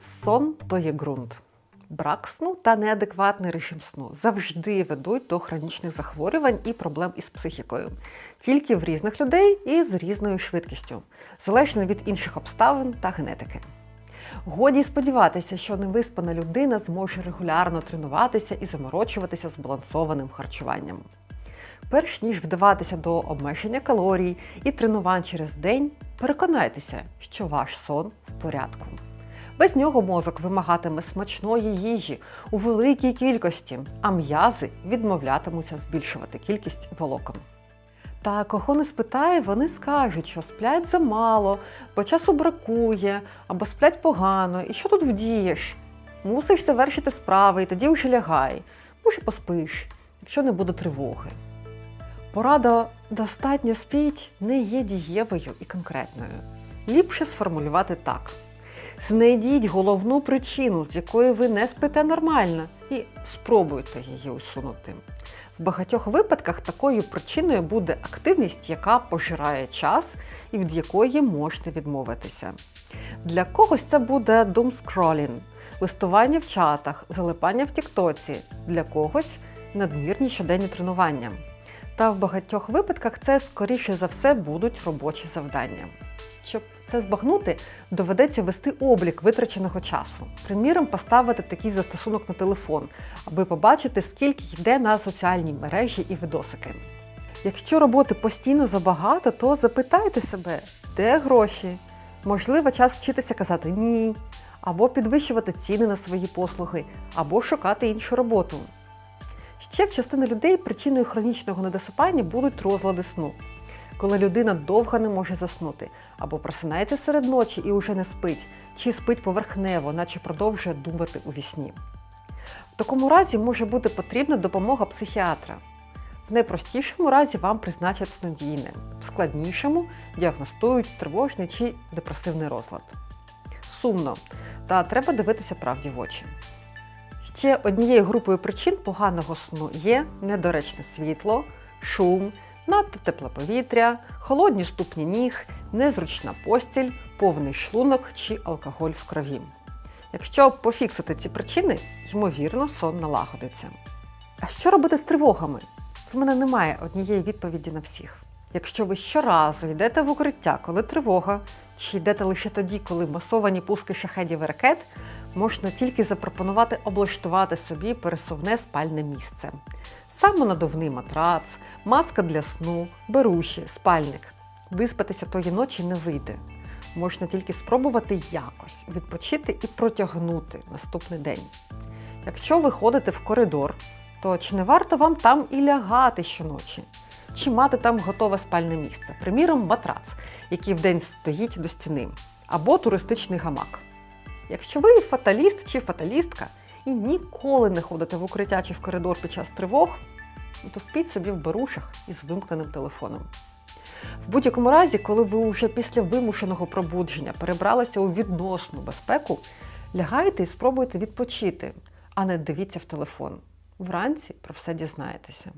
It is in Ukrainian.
Сон то є ґрунт. Брак сну та неадекватний режим сну завжди ведуть до хронічних захворювань і проблем із психікою, тільки в різних людей і з різною швидкістю, залежно від інших обставин та генетики. Годі сподіватися, що невиспана людина зможе регулярно тренуватися і заморочуватися збалансованим харчуванням. Перш ніж вдаватися до обмеження калорій і тренувань через день, переконайтеся, що ваш сон в порядку. Без нього мозок вимагатиме смачної їжі у великій кількості, а м'язи відмовлятимуться збільшувати кількість волокон. Та кого не спитає, вони скажуть, що сплять замало, бо часу бракує, або сплять погано, і що тут вдієш? Мусиш завершити справи і тоді вже лягай. Може, поспиш, якщо не буде тривоги. Порада достатньо спіть не є дієвою і конкретною. Ліпше сформулювати так. Знайдіть головну причину, з якої ви не спите нормально, і спробуйте її усунути. В багатьох випадках такою причиною буде активність, яка пожирає час і від якої можна відмовитися. Для когось це буде doomscrolling, листування в чатах, залипання в Тіктоці, для когось надмірні щоденні тренування. Та в багатьох випадках це, скоріше за все, будуть робочі завдання. Щоб це збагнути, доведеться вести облік витраченого часу. Приміром, поставити такий застосунок на телефон, аби побачити, скільки йде на соціальні мережі і видосики. Якщо роботи постійно забагато, то запитайте себе, де гроші? Можливо, час вчитися казати ні, або підвищувати ціни на свої послуги, або шукати іншу роботу. Ще в частини людей причиною хронічного недосипання будуть розлади сну коли людина довго не може заснути, або просинається серед ночі і уже не спить, чи спить поверхнево, наче продовжує думати у вісні. В такому разі може бути потрібна допомога психіатра. В найпростішому разі вам призначать снодійне, в складнішому діагностують тривожний чи депресивний розлад. Сумно, та треба дивитися правді в очі. Ще однією групою причин поганого сну є недоречне світло, шум, надто тепле повітря, холодні ступні ніг, незручна постіль, повний шлунок чи алкоголь в крові. Якщо пофіксити ці причини, ймовірно, сон налагодиться. А що робити з тривогами? В мене немає однієї відповіді на всіх. Якщо ви щоразу йдете в укриття, коли тривога, чи йдете лише тоді, коли масовані пуски шахедів і ракет, можна тільки запропонувати облаштувати собі пересувне спальне місце. Самонадувний матрац, маска для сну, беруші, спальник. Виспатися тої ночі не вийде. Можна тільки спробувати якось відпочити і протягнути наступний день. Якщо ви ходите в коридор, то чи не варто вам там і лягати щоночі? Чи мати там готове спальне місце, приміром, матрац, який вдень стоїть до стіни, або туристичний гамак. Якщо ви фаталіст чи фаталістка і ніколи не ходите в укриття чи в коридор під час тривог, то спіть собі в берушах із вимкненим телефоном. В будь-якому разі, коли ви вже після вимушеного пробудження перебралися у відносну безпеку, лягайте і спробуйте відпочити, а не дивіться в телефон. Вранці про все дізнаєтеся.